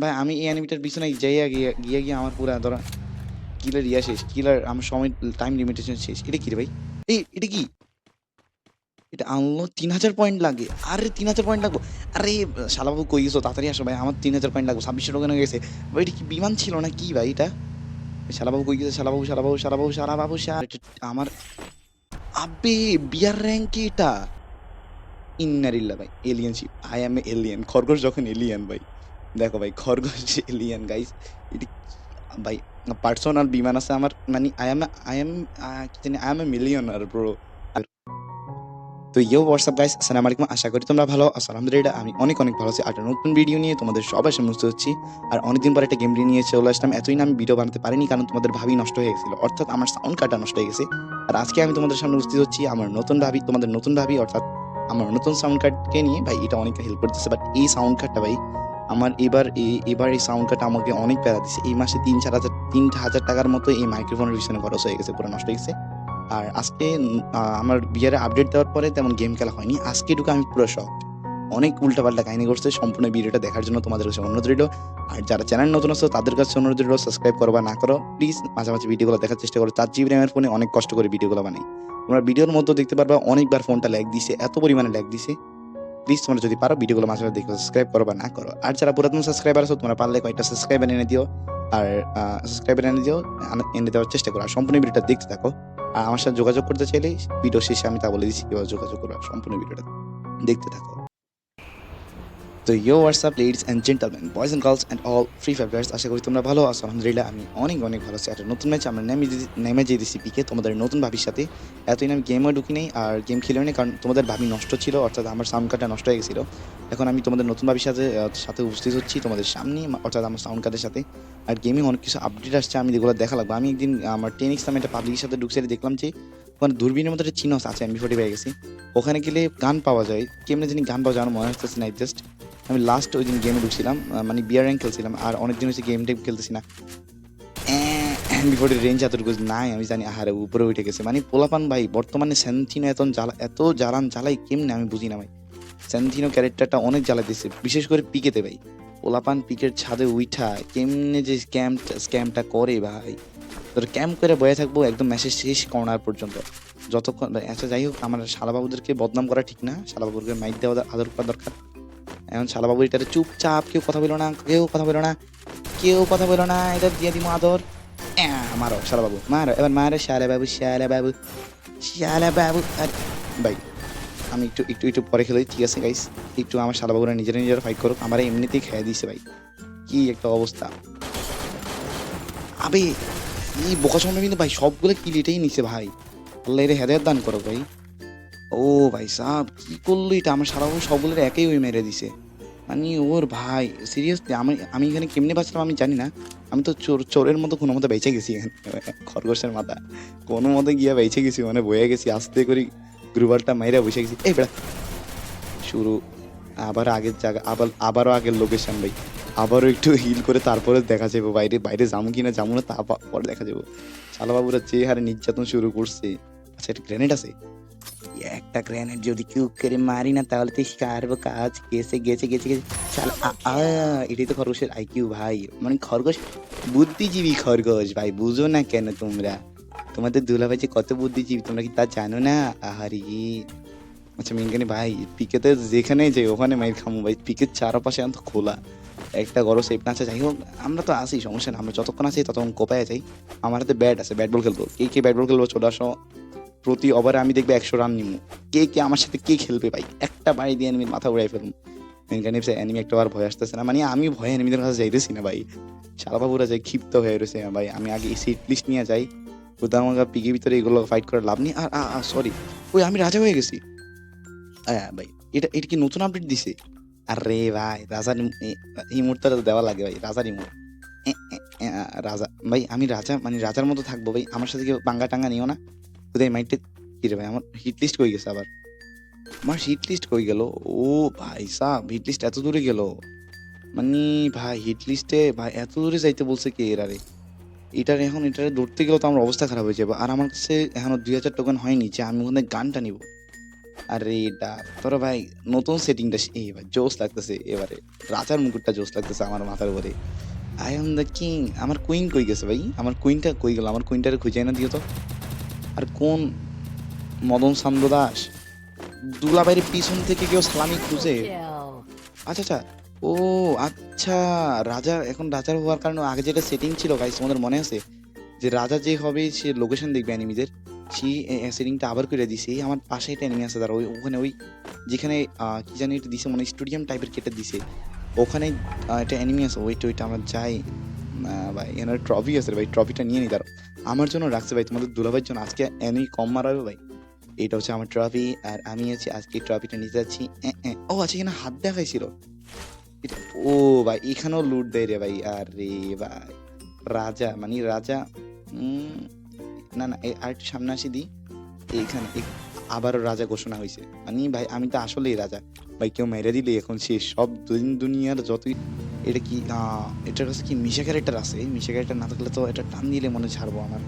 ভাই আমি এই অ্যানিমেটার পিছনে যাইয়া গিয়ে গিয়ে, গিয়ে আমার পুরা ধরা কিলের ইয়া শেষ। কিলার আমার সময় টাইম লিমিটেশন শেষ। এটা কি রে ভাই? এই এটা কি? এটা আনলো ৩০০০ পয়েন্ট লাগে। আরে ৩০০০ পয়েন্ট লাগবো। আরে শালাবাবু কই গেছো? তাড়াতাড়ি আসো ভাই। আমার ৩০০০ পয়েন্ট লাগবে। ২৬০০ টোকেন হয়ে গেছে। ভাই এটা কি বিমান ছিল না কি ভাই এটা? শালাবাবু কই গেছে? শালাবাবু, শালাবাবু, শালাবাবু, শালাবাবু, আমার আবে বিয়ার র‍্যাংক এটা। ইন্নারিল্লাহ ভাই। Alien ship. I am alien. খরগোশ যখন এলিয়েন ভাই। দেখো ভাই খরগোশ এলিয়েন গাইস। এটা ভাই পার্সোনাল বিমান আছে আমার মানে আই অ্যাম আই কি জানি I am a millionaire bro. তো ইয়ো হোয়াটসঅ্যাপ গাইস আসসালামু আলাইকুম। আশা করি তোমরা ভালো আছো। আলহামদুলিল্লাহ আমি অনেক, অনেক ভালো আছি। আর নতুন ভিডিও নিয়ে তোমাদের সবার সামনে উপস্থিত হচ্ছি। আর অনেকদিন পর একটা গেম নিয়ে চলে আসলাম। এতদিন আমি ভিডিও বানাতে পারিনি কারণ তোমাদের ভাবি নষ্ট হয়ে গেছিল। অর্থাৎ আমার সাউন্ড কার্ডটা নষ্ট হয়ে গেছে। আর আজকে আমি তোমাদের সামনে উপস্থিত হচ্ছি আমার নতুন ভাবি তোমাদের নতুন ভাবি অর্থাৎ আমার নতুন সাউন্ড কার্ডকে নিয়ে ভাই এটা অনেকটা হেল্প করতেছে। বাট এই সাউন্ড কার্ডটা ভাই আমার এবার এবার এই সাউন্ড কার্ডটা আমাকে অনেক প্যারা দিছে। এই মাসে ৩-৪ ৩,০০০ টাকার মতো এই মাইক্রোফোনের পিছনে খরচ হয়ে গেছে। পুরো নষ্ট হয়ে গেছে। আর আজকে আমার বিয়ারে আপডেট দেওয়ার পরে তেমন গেম খেলা হয়নি। আজকে ঢুকে আমি পুরো শখ অনেক উল্টাপাল্টা কাহিনী করছে সম্পূর্ণ ভিডিওটা দেখার জন্য তোমাদের কাছে অনুরোধ রইল। আর যারা চ্যানেল নতুন আছো তাদের কাছে অনুরোধ রইল সাবস্ক্রাইব করো বা না করো। প্লিজ মাঝে, মাঝে ভিডিওগুলো দেখার চেষ্টা করো। চার জিবি র‍্যামের ফোনে অনেক কষ্ট করে ভিডিওগুলো বানাই। তোমরা ভিডিওর মধ্যেও দেখতে পারবা অনেকবার ফোনটা ল্যাগ দিছে। এত পরিমাণে ল্যাগ দিছে। প্লিজ তোমরা যদি পারো ভিডিওগুলো মাঝে, মাঝে দেখো সাবস্ক্রাইব করো বা না করো। আর যারা পুরাতন সাবস্ক্রাইবার আছো তোমরা পারলে কয়েকটা সাবস্ক্রাইবার এনে দিও। আর সাবস্ক্রাইব সাবস্ক্রাইবার এনে দিও এনে দেওয়ার চেষ্টা করো। আর সম্পূর্ণ ভিডিওটা দেখতে থাকো। আর আমার সাথে যোগাযোগ করতে চাইলে ভিডিও শেষে আমি তা বলে দিচ্ছি কীভাবে যোগাযোগ করো সম্পূর্ণ ভিডিওটা দেখতে থাকো। তো yo WhatsApp ladies and gentleman, boys and girls and all Free Fire আশা করি তোমরা ভালো আছো। আলহামদুলিল্লাহ আমি অনেক, অনেক ভালো আছি। একটা নতুন ম্যাচ আমরা নেমে নেমে যেতেছি পিকে তোমাদের নতুন ভাবির সাথে। এতদিন আমি গেমও ঢুকি নাই আর গেম খেলিও নি কারণ তোমাদের ভাবি নষ্ট ছিল অর্থাৎ আমার সাউন্ড কার্ডটা নষ্ট হয়ে গেছিল। এখন আমি তোমাদের নতুন ভাবির সাথে সাথে উপস্থিত হচ্ছি তোমাদের সামনেই অর্থাৎ আমার সাউন্ড কার্ডের সাথে। আর গেমে অনেক কিছু আপডেট আসছে আমি যেগুলো দেখা লাগবে। আমি একদিন আমার 10x নামে একটা পাবলিকের সাথে ঢুকছি দেখলাম যে ওখানে দূরবীনের মতো একটা চিহ্ন আছে এমবি40 পেয়ে গেছি। ওখানে গেলে গান পাওয়া যায়। কেমনে জানি গান পাওয়া যায় আমার মনে হইতেছে না জাস্ট আমি লাস্ট ওই দিন গেমে ঢুকছিলাম। মানে বিয়ার র‍্যাংক খেলছিলাম। আর অনেকদিন হইছে গেম টেম খেলতেছি না। এমবি40 রেঞ্জ এতটুকু নাই, আমি জানি, আহারে, উপরে উঠে গেছে। মানে পোলাপান ভাই, বর্তমানে সেন্টিনো এত জ্বালা, এত জ্বালান জ্বালাই কেমনে, আমি বুঝি না ভাই। স্যান্থিনো ক্যারেক্টারটা অনেক জ্বালা দিছে। বিশেষ করে পিকেতে ভাই। পোলাপান পিকের ছাদে উইঠা, কেমনে যে স্ক্যাম স্ক্যামটা করে ভাই। ধরো ক্যাম্প করে বয়ে থাকব, একদম ম্যাচের শেষ কর্নার পর্যন্ত। যতক্ষণ আচ্ছা যাই হোক, আমার শালাবাবুদেরকে বদনাম করা ঠিক না। শালাবাবুদেরকে মাইর দেওয়া আদর করা দরকার। এখন শালাবাবু এটারে চুপচাপ কেউ কথা বলো না, কেউ কথা বইলো না, কেউ কথা বইলো না। এটা দিয়ে দিমু আদর। মারো শালাবাবু মারো এবার মারো শালাবাবু, শালাবাবু, শালাবাবু। আর ভাই আমি একটু একটু একটু পরে খেলি ঠিক আছে গাইস। একটু আমার শালাবাবুরা নিজেরা নিজেরা ফাইট করুক। আমার এমনিতেই খাইয়া দিছে ভাই। কি একটা অবস্থা। আবে এই বোকাচোদা কিন্তু ভাই সবগুলো কিল এটাই নিছে ভাই। আল্লাহ এরে হেদায়েত দান করো ভাই। ও ভাই সাব কি করল এটা আমার শালাবাবু সবগুলোর একাই ওই মেরে দিছে। মানে ওর ভাই সিরিয়াসলি আমি আমি এখানে কেমনে বাঁচলাম আমি জানি না। আমি তো চোর, চোরের মতো কোনো মতে বেঁচে গেছি খরগোশের মাথা। কোনো মতে গিয়ে বেঁচে গেছি মানে বয়ে গেছি, আস্তে করে গ্রুবালটা মাইরা বসে গেছি। এই বেড়া শুরু আবার আগের জায়গা, আবার, আবারও আগের লোকেশন ভাই। আবারও একটু হিল করে তারপরে দেখা যাবে বাইরে বাইরে যাব কি না যামু না তা পরে দেখা যাব শালাবাবুরা যে হারে নির্যাতন শুরু করছে। আচ্ছা একটা গ্রেনেড আছে? একটা গ্রেনেড যদি কিউক করে মারি না তাহলে তো সারবো কাজ গেছে গেছে গেছে গেছে শালা এটাই তো খরগোশের আইকিউ ভাই। মানে খরগোশ বুদ্ধিজীবী খরগোশ ভাই বুঝো না কেন তোমরা? তোমাদের দুলাভাই যে কত বুদ্ধিজীবী তোমরা কি তা জানো না? আহারে! আচ্ছা মেনকানি ভাই পিকেতে যেখানেই যাই ওখানে মাইর খামু ভাই। পিকের চারপাশে এখন তো খোলা। একটা গড় সেফ আছে যাই হোক আমরা তো আছি সমস্যা না। আমরা যতক্ষণ আছি ততক্ষণ কোপায় যাই। আমার হাতে ব্যাট আছে ব্যাট বল খেলব। কে, কে ব্যাট বল খেলব চলে আসো। প্রতি ওভারে আমি দেখবে ১০০ রান নিমু। কে, কে আমার সাথে কে খেলবে ভাই? একটা বাড়ি দিয়ে এনিমির মাথা উড়াই ফেলব। মেনকানি এনিমি একটা বার ভয় আসতেছে না। মানে আমি ভয়ে এনিমিদের কাছে যাইতেছি না ভাই। শালাবাবুরা যাই ক্ষিপ্ত হয়ে রয়েছে ভাই। আমি আগে সিট লিস্ট নিয়ে যাই। হুদামাগা পিকের ভিতরে এগুলো ফাইট করে লাভ নেই। আর সরি। ওই আমি রাজা হয়ে গেছি। হ্যাঁ ভাই এটা এটা কি নতুন আপডেট দিছে? আরে ভাই রাজার ইমোটটা দেওয়া লাগে ভাই। রাজার ইমোট। রাজা ভাই আমি রাজা মানে রাজার মতো থাকব ভাই। আমার সাথে কেউ পাঙ্গা টাঙ্গা নিও না। হুদাই মাইন্ডে কিরে ভাই আমার হিট লিস্ট কই গেছে আবার? আমার হিট লিস্ট কই গেল? ও ভাই সাব হিট লিস্ট এত দূরে গেল। মানে ভাই হিট লিস্টে ভাই এত দূরে যাইতে বলছে কে এরারে? এটার এখন, এটারে ধরতে গেলেও তো আমার অবস্থা খারাপ হয়ে যাবে। আর আমার কাছে এখনও ২০০০ টোকেন হয়নি যে আমি ওখানে গানটা নিবো। আরে এটা, তোরা ভাই, নতুন সেটিংটা এই ভাই জোস লাগতেছে এবারে রাজার মুকুটটা জোস লাগতেছে আমার মাথার উপরে আই এম দ্য কিং আমার কুইন কই গেছে ভাই আমার কুইনটা কই গেল আমার কুইনটারে খুঁজে না দিও তো আর কোন মদন সান্দ দাস? দুলাবাইয়ের পিছন থেকে কেউ সালামি খুঁজে? আচ্ছা আচ্ছা। ও আচ্ছা রাজা, এখন রাজার হওয়ার কারণে আগে যেটা সেটিং ছিল গাইস তোমাদের মনে আছে? যে রাজা যে হবে, সে লোকেশন দেখবে অ্যানিমিদের সেই সেটিংটা আবার করে দিছে। এই আমার পাশে একটা অ্যানিমি আছে তার ওই, ওখানে ওই, যেখানে কি জানি এটা দিছে মানে স্টেডিয়াম টাইপের কেটে দিছে। ওখানে একটা অ্যানিমি আছে, ওইটা ওইটা আমরা যাই ভাই, এনার ট্রফি আছে ভাই ট্রফিটা নিয়ে নি তার আমার জন্য রাখছে ভাই, তোমাদের দুলাভাইয়ের জন্য। আজকে এনি কম মারাবে ভাই। এটা হচ্ছে আমার ট্রফি আর আমি আছি আজকে ট্রফিটা নিতে যাচ্ছি। ও আচ্ছা এখানে হাত দেখাইছিল। ও ভাই, এখানেও লুট দেয় রে ভাই। আরে ভাই, রাজা মানে রাজা না না আর একটু সামনে আসি দি। এইখানে আবারও রাজা ঘোষণা হয়েছে মানে ভাই, আমি তো আসলেই রাজা। ভাই, কেউ মেরে দিলে এখন শেষ। সব দুনিয়ার যতই এটা কি এটার কাছে কি মিশা ক্যারেক্টার আছে? এই মিশা ক্যারেক্টার না থাকলে তো এটা টান দিলে মনে ছাড়বো আমার।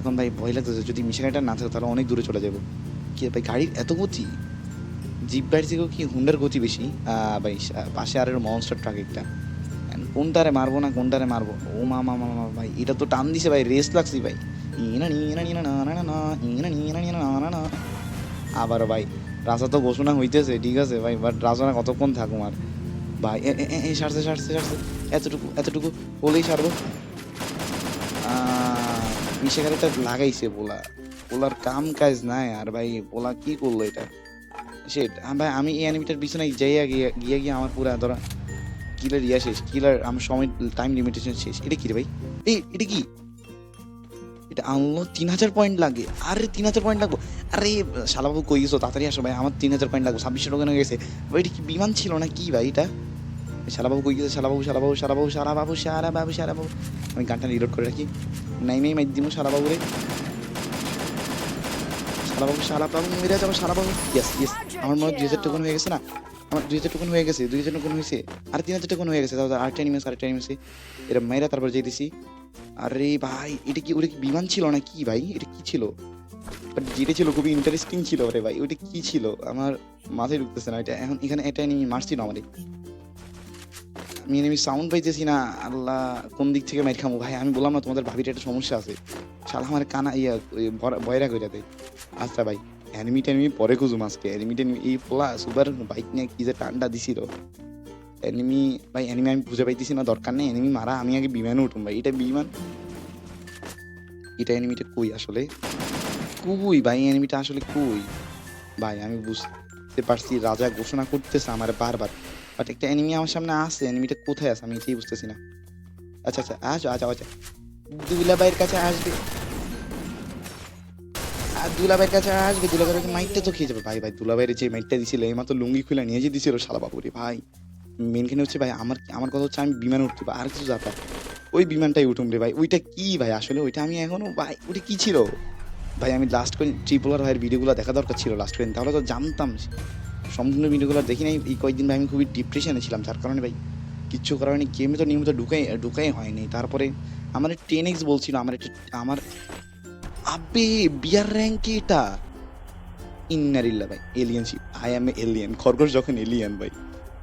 এখন ভাই ভয় লাগতেছে যদি মিশা ক্যারেক্টার না থাকে তাহলে অনেক দূরে চলে যাব। কি ভাই গাড়ির এত গতি? জিপ গাড়ি থেকেও কি হুন্ডার গতি বেশি? ভাই পাশে আর মনস্টার ট্রাক একটা। কোনটারে মারবো না কোনটারে মারবো? ও মা মা মা মা, ভাই এটা তো টান দিছে ভাই রেস লাগছি ভাই। আবার ভাই রাজা তো ঘোষণা হইতেছে ঠিক আছে ভাই বাট রাজা কতক্ষণ থাকুম আর এ, সারছে সারছে সারছে। এতটুকু এতটুকু বলেই সারবো। মিশে গাড়িটা লাগাইছে পোলা পোলার কাম কাজ নাই আর ভাই পোলা কি করল এটা? সেট ভাই আমি এই অ্যানিমিটার পিছনে যাইয়া গিয়ে গিয়ে গিয়ে আমার পুরা ধরা কিলার ইয়া শেষ। কিলার আমার সময় টাইম লিমিটেশন শেষ। এটা কি রে ভাই? এই এটা কি? এটা আনলো তিন হাজার পয়েন্ট লাগে। আরে তিন হাজার পয়েন্ট লাগবো। আরে শালাবাবু কই গেছো? তাড়াতাড়ি আসো ভাই আমার তিন হাজার পয়েন্ট লাগবে। ছাব্বিশশো টাকা গেছে। ভাই এটা কি বিমান ছিল না কি ভাই এটা? শালাবাবু কই গেছে? শালাবাবু শালাবাবু শালাবাবু শালাবাবু শালাবাবু শালাবাবু। আমি গানটা রিলোড করে রাখি। নাই নাই মাই দিমু শালাবাবু রে। শালাবাবু শালাবাবু, মেরে যাব শালাবাবু। ইয়েস ইয়েস আমার মনে হয় দুই হাজার টোকন হয়ে গেছে না? আমার দুই হাজার টোকন হয়ে গেছে, দুই হাজার টোকন হয়েছে। আর তিন হাজার টোকন হয়ে গেছে তারপর আরেকটা নিমেছে আরেকটা নিমেছে এরা মেয়েরা তারপর যেয়ে দিছি। আরে ভাই, এটা কি, ওটা কি বিমান ছিল না কি ভাই? এটা কি ছিল? বাট যেটা ছিল খুবই ইন্টারেস্টিং ছিল রে ভাই, ওটা কি ছিল? আমার মাথায় ঢুকতেছে না এটা। এখন এখানে এটা নিয়ে মারছিল আমারে। আমি এনিমি সাউন্ড পাইতেছি না, আল্লাহ কোন দিক থেকে মাইর খামো? ভাই, আমি বললাম না তোমাদের ভাবিটা একটা সমস্যা আছে। শালা আমার কানা ইয়া ভয়রা কইরা দেয়। আচ্ছা ভাই অ্যানিমি ট্যানিমি পরে খুঁজুম আজকে। অ্যানিমি ট্যানিমি এই পোলা সুপার বাইক নিয়ে কি যে টান্ডা দিছিল। অ্যানিমি ভাই অ্যানিমি আমি খুঁজে পাইতেছি না, দরকার নেই। অ্যানিমি মারা, আমি আগে বিমানে উঠুম ভাই। এটা বিমান এটা অ্যানিমিটা কই আসলে? কই ভাই অ্যানিমিটা আসলে কই? ভাই, আমি বুঝতে পারছি, রাজা ঘোষণা করতেছে আমার বারবার। বাট একটা অ্যানিমি আমার সামনে আছে অ্যানিমিটা কোথায় আছে আমি এটাই বুঝতেছি না। আচ্ছা আচ্ছা আচ্ছা আচ্ছা আচ্ছা। দুলাবাইয়ের কাছে আসবে। আর দুলাবাইয়ের কাছে আসবে দুলাবাইয়ের মাইকটা তো খেয়ে যাবে। ভাই ভাই দুলাবাইয়ের যে মাইকটা দিছিল, এই মাত্র লুঙ্গি খুলে নিয়ে যে দিছিল, শালা বাবুরে ভাই। মেন মেনখানে হচ্ছে ভাই, আমার আমার কথা হচ্ছে আমি বিমানে উঠতে আর কিছু যাতা। ওই বিমানটাই উঠুম রে ভাই, ওইটা কি ভাই? আসলে ওইটা আমি এখনও, ভাই, ওইটা কি ছিল? ভাই, আমি লাস্ট করে ট্রিপলার ভাইয়ের ভিডিওগুলো দেখা দরকার ছিল লাস্ট করে তাহলে তো জানতাম। সম্পূর্ণ ভিডিওগুলো দেখি নাই। এই কয়েকদিন ভাই আমি খুবই ডিপ্রেশনে ছিলাম, যার কারণে ভাই কিচ্ছু করার নেই গেমে তো নিয়মিত ঢুকাই ঢুকাই হয়নি। তারপরে আমার টেন এক্স বলছিল, আমার একটা, আমার আবে, বিয়ার র্যাঙ্কে এটা? ইন্নারিল্লা ভাই এলিয়ানশিপ আই এম এলিয়ান খরগোশ যখন এলিয়ান ভাই।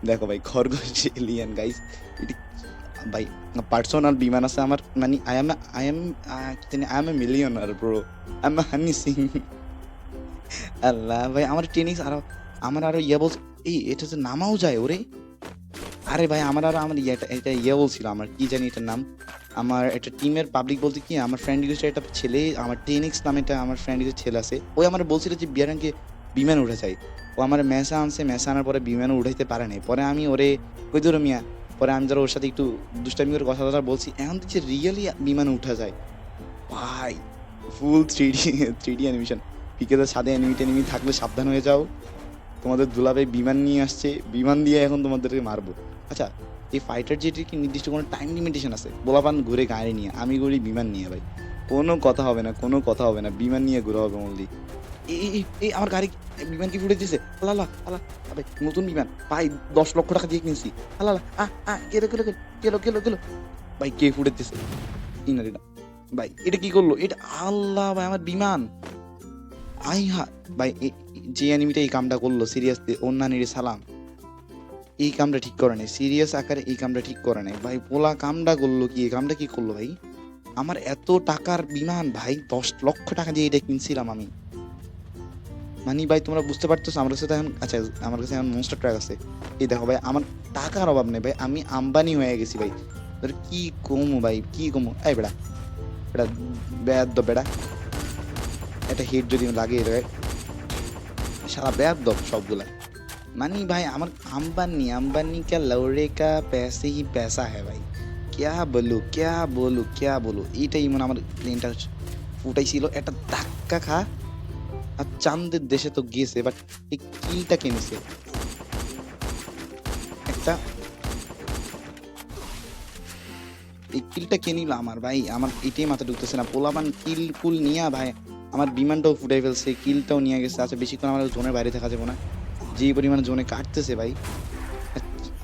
দেখো ভাই, খরগোশ এলিয়ান গাইস ভাই পার্সোনাল বিমান আছে আমার মানে I am I am I am a millionaire bro I am Honey Singh আল্লাহ ভাই, আমার টেনিস আরও আমার আরও ইয়ে বলছে, এই, এটা তো নামাও যায় ওরে। আরে ভাই, আমার আরও, আমার ইয়েটা, এটা ইয়ে বলছিল, আমার কি জানি এটার নাম। আমার একটা টিমের পাবলিক বলতে কি, আমার ফ্রেন্ড ইউজের একটা ছেলে, আমার টেনিক্স নামে একটা আমার ফ্রেন্ড ইউজের ছেলে আছে। ওই আমার বলছিল যে, বিয়ারানকে বিমান উঠে যায়। ও আমার মেসা আনছে, মেসা আনার পরে বিমানে উঠাইতে পারে নাই। পরে আমি ওরে কই ধরো মিয়া, পরে আমি ধরো ওর সাথে একটু দুষ্টামি করে কথা কথা বলছি, এখন দেখছি রিয়েলি বিমানে উঠা যায়। ভাই full three D three D animation পিকেদের সাথে অ্যানিমি থাকলে সাবধান হয়ে যাও। তোমাদের দুলাভাই বিমান নিয়ে আসছে, বিমান দিয়ে এখন তোমাদেরকে মারবো। আচ্ছা এই ফাইটার জেটের কি নির্দিষ্ট কোনো টাইম লিমিটেশন আছে? গোলাপান ঘুরে গাড়ি নিয়ে, আমি ঘুরি বিমান নিয়ে ভাই। কোনো কথা হবে না, কোনো কথা হবে না, বিমান নিয়ে ঘুরে হবে অনলি এই এই আমার গাড়ি বিমান কি ফুটে দিয়েছে আল্লাহ আল্লাহ ভাই নতুন বিমান, ভাই, দশ লক্ষ টাকা দিয়ে কিনছি। আল্লাহ আহ আহ গেলো গেলো গেলো গেলো গেলো ভাই, কে ফুটে দিতেছে ইনারি না। ভাই, এটা কি করল? এটা আল্লাহ, ভাই, আমার বিমান। আই হা ভাই যে অ্যানিমিটা এই কামটা করল সিরিয়াসলি অন্যান্য সালাম। এই কামটা ঠিক করে নাই সিরিয়াস আকারে এই কামটা ঠিক করে নাই। ভাই, পোলা কামটা করল কি, এই কামটা কি করল ভাই? আমার এত টাকার বিমান, ভাই, দশ লক্ষ টাকা দিয়ে এটা কিনছিলাম আমি। মানে ভাই, তোমরা বুঝতে পারতেছো, আমার কাছে এখন আচ্ছা আমার কাছে এখন মনস্টার ট্র্যাক আছে। এই দেখো ভাই, আমার টাকার অভাব নেই ভাই, আমি আম্বানি হয়ে গেছি ভাই। কি কমো ভাই, কি কমো? এই বেড়া বেড়া বেয়াদ বেড়া। একটা হিট যদি লাগিয়ে দেয়, সারা ব্যাপ দব সবগুলা। মানে ভাই, আমার আম্বানি আম্বানি কা লৌড়ে কা প্যাসে হি প্যাসা হ্যাঁ ভাই। ক্যা বলু ক্যা বলু ক্যা বলু, এইটাই মানে আমার প্লেনটা ফুটাইছিল একটা ধাক্কা খা, আর চান্দের দেশে তো গিয়েছে বাট এই কিলটা কিনেছে একটা এই কিলটা কে নিল আমার ভাই? আমার এটাই মাথা ঢুকতেছে না। পোলাবান কিল কুল নিয়া ভাই আমার বিমানটাও ফুটাই ফেলছে, কিলটাও নিয়ে গেছে। আচ্ছা বেশিক্ষণ আমার জোনের বাইরে থাকা যাব না। যে পরিমাণে জোনে কাটতেছে ভাই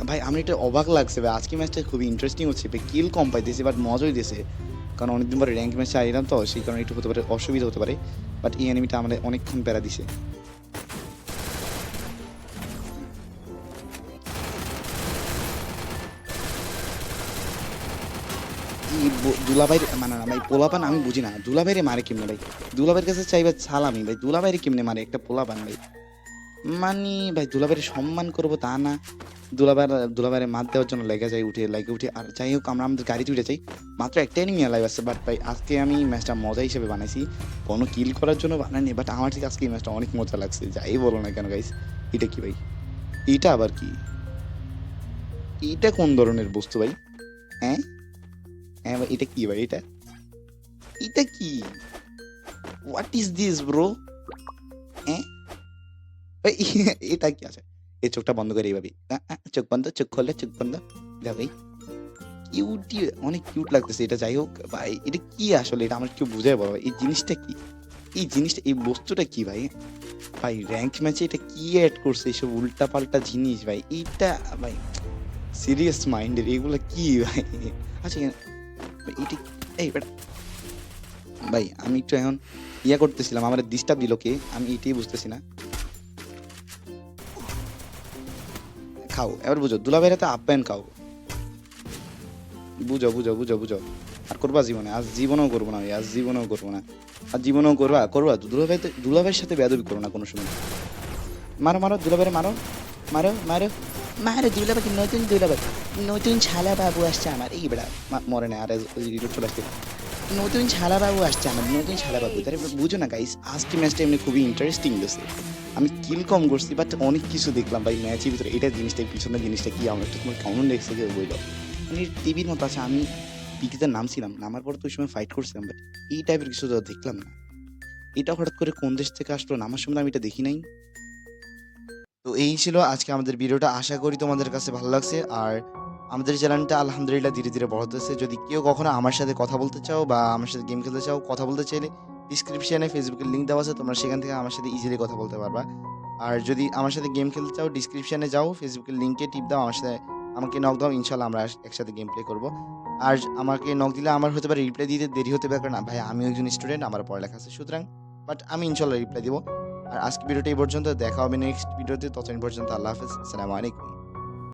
ভাই, আমি এটা অবাক লাগছে ভাই। আজকে ম্যাচটা খুবই ইন্টারেস্টিং হচ্ছে ভাই। কিল কম পাইতেছে বাট মজাই দিয়েছে কারণ অনেকদিন পরে র্যাঙ্ক ম্যাচে আইলাম তো, সেই কারণে একটু হতে পারে, অসুবিধা হতে পারে। বাট এই অ্যানিমিটা আমাদের অনেকক্ষণ প্যারা দিছে। ব- মানে ভাই, পোলাপান আমি বুঝি না। দুলাভাইরে মারে কেমনে, ভাই? দুলাভাইয়ের কাছে চাইবে সালামি, ভাই। দুলাভাইরে কেমনে মারে একটা পোলাপান, ভাই? মানে ভাই দুলাভাইয়ের সম্মান করব তা না। দুলাভাইয়ের দুলাভাইয়ের মাত দেওয়ার জন্য লেগে যায়, উঠে, লেগে উঠে। আর যাই হোক, আমরা আমাদের গাড়িতে উঠে যাই। মাত্র একটাই নিয়ে লাইভ আছে বাট ভাই, আজকে আমি ম্যাচটা মজা হিসেবে বানাইছি। কোনো কিল করার জন্য বানাইনি বাট আমার ঠিক আজকে এই ম্যাচটা অনেক মজা লাগছে। যাই বলো না কেন গাইস এটা কি, ভাই? এটা আবার কি? এটা কোন ধরনের বস্তু, ভাই? হ্যাঁ? হ্যাঁ ভাই এটা কি ভাই এটা? এটা কি? হোয়াট ইজ দিস ব্রো হ্যাঁ এটা কি আছে? এই চোখটা বন্ধ করে এইভাবে আ, আ, চোখ বন্ধ চোখ খোলে চোখ বন্ধ। যা ভাই। কিউটি অনেক কিউট লাগতেছে এটা যাই হোক। ভাই এটা কি আসলে? এটা আমার কেউ বুঝায় বলো এই জিনিসটা কি? এই জিনিসটা এই বস্তুটা কি ভাই? ভাই র্যাঙ্ক ম্যাচে এটা কি অ্যাড করছে? এইসব উল্টা পাল্টা জিনিস ভাই। এইটা ভাই সিরিয়াস মাইন্ডের এগুলো কি ভাই? আচ্ছা এটা এই ভাই, আমি একটু এখন ইয়া করতেছিলাম, আমার ডিস্টার্ব দিল কে? আমি এটাই বুঝতেছি না। খাও, এবার বুঝো, দুলাভাইরা তো আপ্যায়ন খাও বুঝো বুঝো বুঝো বুঝো। আর করবা জীবনে, আজ জীবনেও করব না আজ জীবনেও করব না। আর জীবনেও করবা করবা। দুলাভাই দুলাভাইয়ের সাথে বেয়াদবি করো না কোনো সময়। মারো মারো, দুলাভাইরে মারো। মারো মারো। মারো দুলাভাইকে নতুন দুলাভাই নতুন ছালা বাবু আসছে আমার এই বেড়া মরে না আর চলে আসছে নতুন ছালা বাবু আসছে আমার নতুন ছালা বাবু তাহলে বুঝো না গাইস আজকে ম্যাচটা এমনি খুবই ইন্টারেস্টিং গেছে আমি কিল কম করছি বাট অনেক কিছু দেখলাম ভাই ম্যাচের ভিতরে এটা জিনিসটা পিছনের জিনিসটা কি আমার একটু তোমার কেমন দেখছে যে বইল মানে টিভির মতো আছে আমি পিটিতে নামছিলাম নামার পর তো ওই সময় ফাইট করছিলাম বাট এই টাইপের কিছু তো দেখলাম না এটা হঠাৎ করে কোন দেশ থেকে আসলো নামার সময় আমি এটা দেখি নাই তো এই ছিল আজকে আমাদের ভিডিওটা। আশা করি তোমাদের কাছে ভালো লাগছে। আর আমাদের চ্যানেলটা আলহামদুলিল্লাহ ধীরে ধীরে বড় হতেছে। যদি কেউ কখনো আমার সাথে কথা বলতে চাও বা আমার সাথে গেম খেলতে চাও, কথা বলতে চাইলে ডিসক্রিপশানে ফেসবুকের লিঙ্ক দেওয়া আছে। তোমরা সেখান থেকে আমার সাথে ইজিলি কথা বলতে পারবা। আর যদি আমার সাথে গেম খেলতে চাও ডিসক্রিপশানে যাও ফেসবুকের লিঙ্কে টিপ দাও, আমার সাথে আমাকে নক দাও, ইনশাল্লাহ আমরা একসাথে গেম প্লে করব। আর আমাকে নক দিলে আমার হতে পারে রিপ্লাই দিতে দেরি হতে পারে না। ভাই আমি একজন স্টুডেন্ট আমার পড়ালেখা আছে সুতরাং বাট আমি ইনশাল্লাহ রিপ্লাই দিব। আর আজকে ভিডিওটা এই পর্যন্ত, দেখা হবে নেক্সট ভিডিওতে, ততদিন পর্যন্ত আল্লাহ হাফেজ, আসসালামু আলাইকুম।